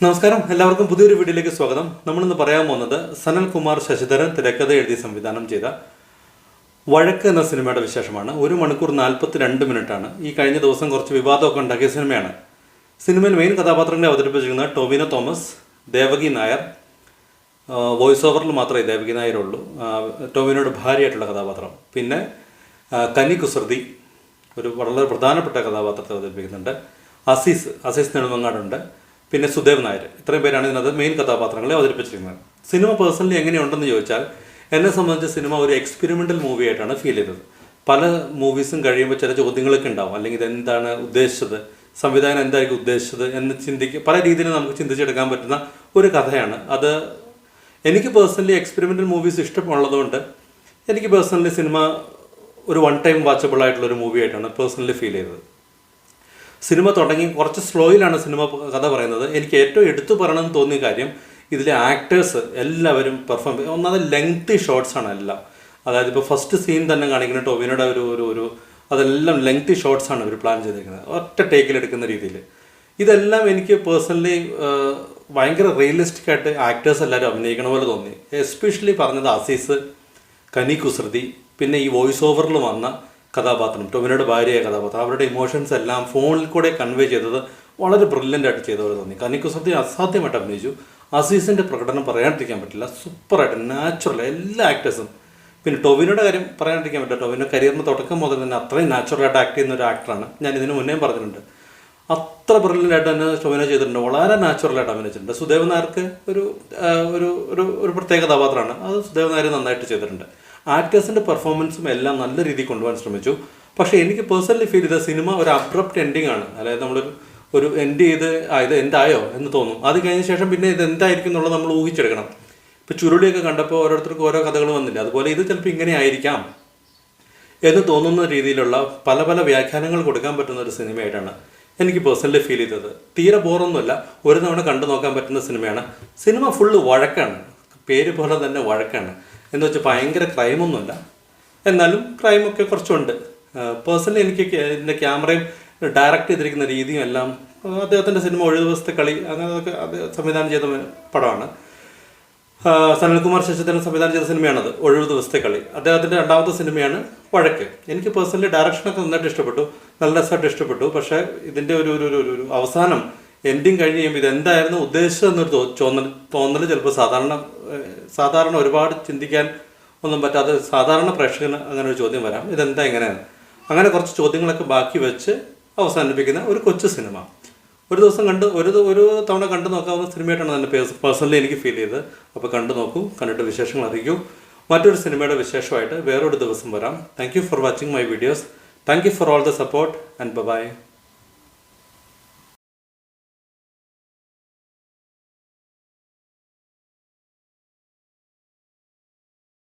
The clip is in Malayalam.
നമസ്കാരം. എല്ലാവർക്കും പുതിയൊരു വീഡിയോയിലേക്ക് സ്വാഗതം. നമ്മളിന്ന് പറയാൻ പോകുന്നത് സനൽ കുമാർ ശശിധരൻ തിരക്കഥ എഴുതി സംവിധാനം ചെയ്ത വഴക്ക് എന്ന സിനിമയുടെ വിശേഷമാണ്. ഒരു മണിക്കൂർ നാൽപ്പത്തി രണ്ട് മിനിറ്റാണ്. ഈ കഴിഞ്ഞ ദിവസം കുറച്ച് വിവാദമൊക്കെ ഉണ്ടാക്കിയ സിനിമയാണ്. സിനിമയിൽ മെയിൻ കഥാപാത്രങ്ങളെ അവതരിപ്പിച്ചിരിക്കുന്നത് ടോവിനോ തോമസ് ദേവകി നായർ വോയിസ് ഓവറിൽ മാത്രമേ ദേവകി നായരുള്ളൂ ടോവിനോയുടെ ഭാര്യയായിട്ടുള്ള കഥാപാത്രം. പിന്നെ കനി കുസൃതി ഒരു വളരെ പ്രധാനപ്പെട്ട കഥാപാത്രത്തെ അവതരിപ്പിക്കുന്നുണ്ട്. അസീസ് അസീസ് നെടുമങ്ങാടുണ്ട്. പിന്നെ സുദേവ് നായർ. ഇത്രയും പേരാണ് ഇതിനകത്ത് മെയിൻ കഥാപാത്രങ്ങളെ അവതരിപ്പിച്ചിരിക്കുന്നത്. സിനിമ പേഴ്സണലി എങ്ങനെയുണ്ടെന്ന് ചോദിച്ചാൽ എന്നെ സംബന്ധിച്ച് സിനിമ ഒരു എക്സ്പെരിമെന്റൽ മൂവി ആയിട്ടാണ് ഫീൽ ചെയ്തത്. പല മൂവീസും കഴിയുമ്പോൾ ചില ചോദ്യങ്ങളൊക്കെ ഉണ്ടാവും. അല്ലെങ്കിൽ ഇതെന്താണ് ഉദ്ദേശിച്ചത്? സംവിധാനം എന്തായിരിക്കും ഉദ്ദേശിച്ചത് എന്ന് ചിന്തിക്കുക പല രീതിയിൽ നമുക്ക് ചിന്തിച്ചെടുക്കാൻ പറ്റുന്ന ഒരു കഥയാണ്. അത് എനിക്ക് പേഴ്സണലി എക്സ്പെരിമെന്റൽ മൂവീസ് ഇഷ്ടമുള്ളതുകൊണ്ട് എനിക്ക് പേഴ്സണലി സിനിമ ഒരു വൺ ടൈം വാച്ചബിൾ ആയിട്ടുള്ള ഒരു മൂവി ആയിട്ടാണ് പേഴ്സണലി ഫീൽ ചെയ്തത്. സിനിമ തുടങ്ങി കുറച്ച് സ്ലോയിലാണ് സിനിമ കഥ പറയുന്നത്. എനിക്ക് ഏറ്റവും എടുത്തു പറയണം എന്ന് തോന്നിയ കാര്യം ഇതിലെ ആക്ടേഴ്സ് എല്ലാവരും പെർഫോം ഒന്നാമത് ലെങ്ത് ഷോർട്സ് ആണ് എല്ലാം. അതായത് ഇപ്പോൾ ഫസ്റ്റ് സീൻ തന്നെ കാണിക്കുന്ന ടോവിനോടെ ഒരു ഒരു ഒരു അതെല്ലാം ലെങ്ത് ഷോർട്സ് ആണ് ഇവർ പ്ലാൻ ചെയ്തിരിക്കുന്നത് ഒറ്റ ടേക്കിൽ എടുക്കുന്ന രീതിയിൽ ഇതെല്ലാം എനിക്ക് പേഴ്സണലി ഭയങ്കര റിയലിസ്റ്റിക് ആയിട്ട് ആക്ടേഴ്സ് എല്ലാവരും അഭിനയിക്കണ പോലെ തോന്നി. എസ്പെഷ്യലി പറഞ്ഞത് അസീസ് കനി കുസൃതി പിന്നെ ഈ വോയിസ് ഓവറിൽ വന്ന കഥാപാത്രം ടൊവിനോയുടെ ഭാര്യയായ കഥാപാത്രം. അവരുടെ ഇമോഷൻസ് എല്ലാം ഫോണിൽ കൂടെ കൺവേ ചെയ്തത് വളരെ ബ്രില്യന്റ് ആയിട്ട് ചെയ്ത പോലെ തോന്നി. കനി കുസൃതി അസാധ്യമായിട്ട് അഭിനയിച്ചു. അസീസിന്റെ പ്രകടനം പറയാണ്ടിരിക്കാൻ പറ്റില്ല. സൂപ്പറായിട്ട് നാച്ചുറൽ എല്ലാ ആക്ടേഴ്സും പിന്നെ ടൊവിനോയുടെ കാര്യം പറയാണ്ടിരിക്കാൻ പറ്റില്ല. ടൊവിനോ കരിയറിന് തുടക്കം മുതൽ തന്നെ അത്രയും നാച്ചുറലായിട്ട് ആക്ട് ചെയ്യുന്ന ഒരു ആക്ടറാണ് ഞാൻ ഇതിന് മുന്നേ പറഞ്ഞിട്ടുണ്ട്. അത്ര ബ്രില്യന്റായിട്ട് തന്നെ ടൊവിനോ ചെയ്തിട്ടുണ്ട്. വളരെ നാച്ചുറലായിട്ട് അഭിനയിച്ചിട്ടുണ്ട്. സുദേവ് നായർക്ക് ഒരു ഒരു ഒരു ഒരു പ്രത്യേക കഥാപാത്രമാണ്. അത് സുദേവ് നായർ നന്നായിട്ട് ചെയ്തിട്ടുണ്ട്. ആക്ടേഴ്സിന്റെ പെർഫോമൻസും എല്ലാം നല്ല രീതിയിൽ കൊണ്ടുപോകാൻ ശ്രമിച്ചു. പക്ഷേ എനിക്ക് പേഴ്സണലി ഫീൽ ചെയ്ത സിനിമ ഒരു അബ്രപ്റ്റ് എൻഡിങ് ആണ്. അതായത് നമ്മളൊരു ഒരു എൻഡ് ചെയ്ത് ആ ഇത് എന്തായോ എന്ന് തോന്നും. അത് കഴിഞ്ഞ ശേഷം പിന്നെ ഇത് എന്തായിരിക്കും എന്നുള്ളത് നമ്മൾ ഊഹിച്ചെടുക്കണം. ഇപ്പോൾ ചുരുളിയൊക്കെ കണ്ടപ്പോൾ ഓരോരുത്തർക്കും ഓരോ കഥകൾ വന്നില്ല. അതുപോലെ ഇത് ചിലപ്പോൾ ഇങ്ങനെ ആയിരിക്കാം എന്ന് തോന്നുന്ന രീതിയിലുള്ള പല പല വ്യാഖ്യാനങ്ങൾ കൊടുക്കാൻ പറ്റുന്ന ഒരു സിനിമയായിട്ടാണ്. എനിക്ക് പേഴ്സണലി ഫീൽ ചെയ്തത്. തീരെ ബോറൊന്നുമല്ല. ഒരു തവണ കണ്ടു നോക്കാൻ പറ്റുന്ന സിനിമയാണ്. സിനിമ ഫുള്ള് വഴക്കാണ്. പേര് പോലെ തന്നെ വഴക്കാണ്. എന്ന് വെച്ചാൽ ഭയങ്കര ക്രൈമൊന്നുമില്ല എന്നാലും ക്രൈമൊക്കെ കുറച്ചുണ്ട്. പേഴ്സണലി എനിക്ക് ഇതിന്റെ ക്യാമറയും ഡയറക്റ്റ് ചെയ്തിരിക്കുന്ന രീതിയും എല്ലാം അദ്ദേഹത്തിന്റെ സിനിമ ഒരു ദിവസത്തെ കളി അങ്ങനെയൊക്കെ അത് സംവിധാനം ചെയ്ത പടമാണ്. സനൽകുമാർ ശശിധരൻ സംവിധാനം ചെയ്ത സിനിമയാണത് ഒഴിവ് ദിവസത്തെ കളി അദ്ദേഹത്തിന്റെ രണ്ടാമത്തെ സിനിമയാണ് വഴക്ക്. എനിക്ക് പേഴ്സണലി ഡയറക്ഷനൊക്കെ നന്നായിട്ട് ഇഷ്ടപ്പെട്ടു. നല്ല രസമായിട്ട് ഇഷ്ടപ്പെട്ടു. പക്ഷേ ഇതിന്റെ ഒരു ഒരു ഒരു- അവസാനം എൻഡിങ് കഴിഞ്ഞ് കഴിയുമ്പോൾ ഇതെന്തായിരുന്നു ഉദ്ദേശിച്ചതെന്നൊരു തോന്നൽ തോന്നൽ ചിലപ്പോൾ സാധാരണ സാധാരണ ഒരുപാട് ചിന്തിക്കാൻ ഒന്നും പറ്റാതെ സാധാരണ പ്രേക്ഷകന് അങ്ങനെ ഒരു ചോദ്യം വരാം. ഇതെന്താ എങ്ങനെയാണ് അങ്ങനെ കുറച്ച് ചോദ്യങ്ങളൊക്കെ ബാക്കി വെച്ച് അവസാനിപ്പിക്കുന്ന ഒരു കൊച്ചു സിനിമ. ഒരു ദിവസം കണ്ട് ഒരു ഒരു തവണ കണ്ടു നോക്കാവുന്ന സിനിമയായിട്ടാണ് എന്റെ പേഴ്സണലി എനിക്ക് ഫീൽ ചെയ്തത്. അപ്പോൾ കണ്ടു നോക്കൂ കണ്ടിട്ട് വിശേഷങ്ങൾ അറിയിക്കൂ. മറ്റൊരു സിനിമയുടെ വിശേഷമായിട്ട് വേറൊരു ദിവസം വരാം. Thank for watching my videos thank for all the support and bye